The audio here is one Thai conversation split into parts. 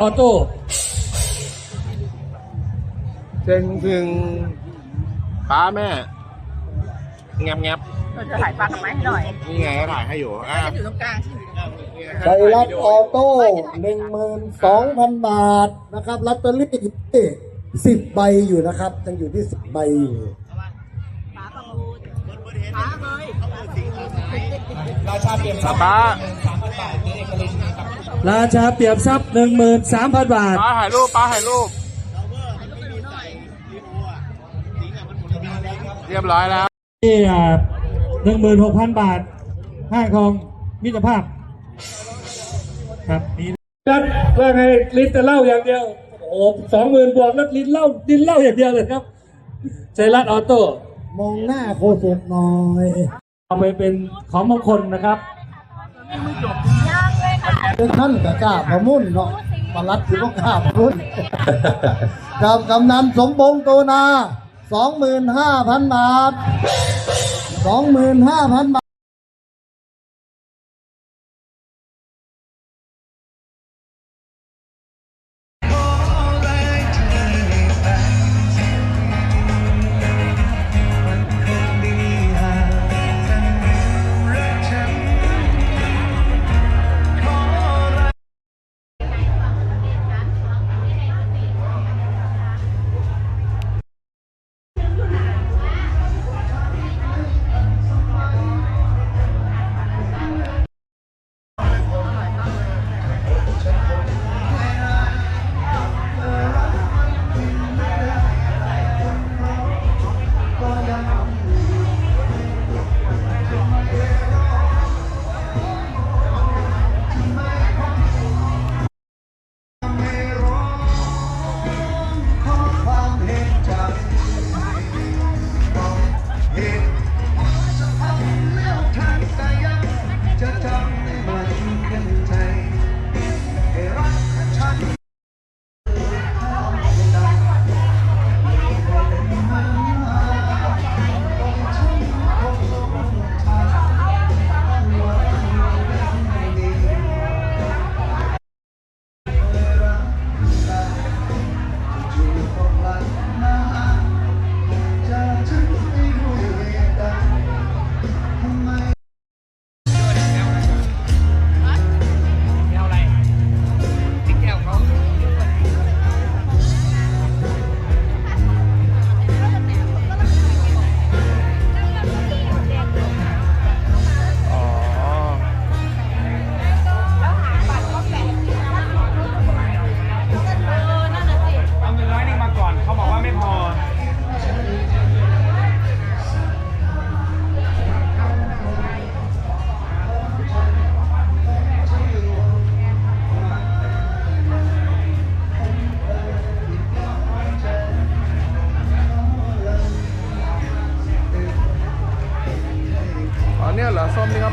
ออโต้เชิงถึงป้าแม่แงบแงบเราจะถ่ายปลากันไหมให้หน่อยนี่ไงก็ถ่ายให้อยู่อะจะอยู่ตรงกลางใช่ไหมไทยรัฐออโต้หนึ่งหมื่นสองพันบาทนะครับลอตเตอรี่สิบใบอยู่นะครับ ยังอยู่ที่สิบใบอยู่ปลาประมูล ปลาเลยป้าราชาเปรียบทรัพย์หนึ่งหมื่นสามพันบาท ป้าถ่ายรูปป้าถ่ายรูปเรียบร้อยแล้ว ที่หนึ่งหมื่นหกพันบาท ห้างทองมิตรภาพ ครับมีรัดว่าไงลิ้นแต่เหล้าอย่างเดียว โอ้สองหมื่นบวกแล้วลิ้นเหล้าลิ้นเหล้าอย่างเดียวเลยครับใจรัดออโต้ มองหน้าโคศกหน่อยเอาไปเป็นของมงคลนะครับเป็นท่านกับกล้าประมุ่นเนาะปลัดคือต้องกล้าประมุ่นกับกำนันสมบงษ์โตนาสองหมื่นห้าพันบาทสองหมื่นห้าพันบาท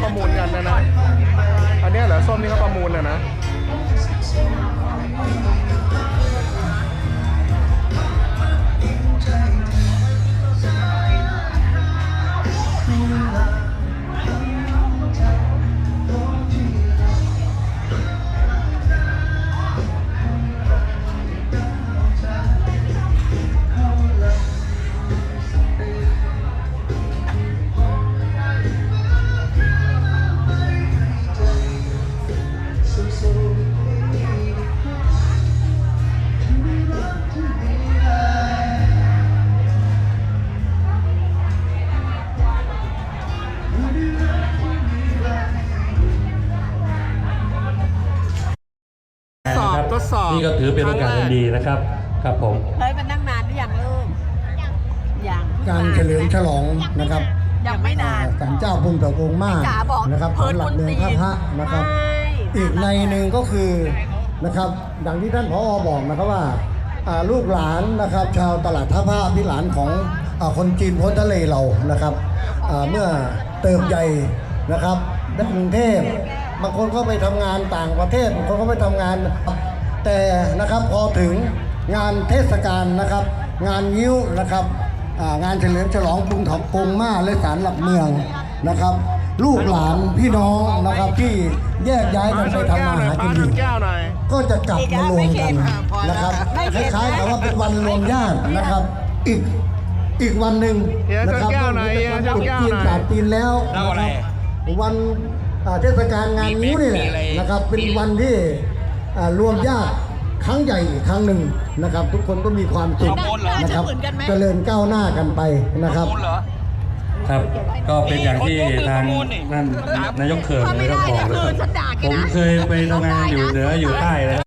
ประมูลกันนะนะ อันเนี้ยเหรอส้มที่เขาประมูลนะนะ สอบทดสอบนี่ก็ถือเป็นโอกาสอันดีนะครับ ครับผมเคยมานั่งนานหรือยังลูกยังการเฉลิมฉลองนะครับยังไม่นานศาลเจ้าพุทธองค์มากจ๋าบอกนะครับเพิของร์ดหลัคกนเมืองตีท่าพระนะครับใช่อีกในหนึ่งก็คือนะครับดังที่ท่านพอบอกนะครับว่าอ่าลูกหลานนะครับ ชาวตลาดท่าพระพิหลานของอาคนจีนพ้นทะเลเรานะครับอ่าเมื่อเติบใหญ่นะครับในกรุงเทพบางคนก็ไปทำงานต่างประเทศบางคนก็ไปทำงาน แต่นะครับพอถึงงานเทศกาลนะครับ งานยิ้วนะครับงานเฉลิมฉลองกรุงถกงมาและศาลหลักเมืองนะครับ ลูกหลานพี่น้องนะครับที่แยกย้ายกันไปทำมาหากินอยู่แก้วหน่อยก็จะกลับมารวมกันนะครับคล้ายๆกับว่าเป็นวันรวมญาตินะครับ อีกอีกวันหนึ่งนะครัชนแก้วหน่อยเฮียชนแก้วหน่อยตรุษจีนศาสตร์จีนแล้วนะครับวันเทศกาลงานนิ้วนี่แหละนะครับ เป็นวันที่ รวมญาติครั้งใหญ่อีกครั้งหนึ่งนะครับ ทุกคนก็มีความสุขนะครับเจริญก้าวหน้ากันไปนะครับครับก็เป็นอย่างที่ทางนั่นนายกเขินเลยก็บอกเลยครับผมเคยไปทำงานอยู่เหนืออยู่ใต้แล้ว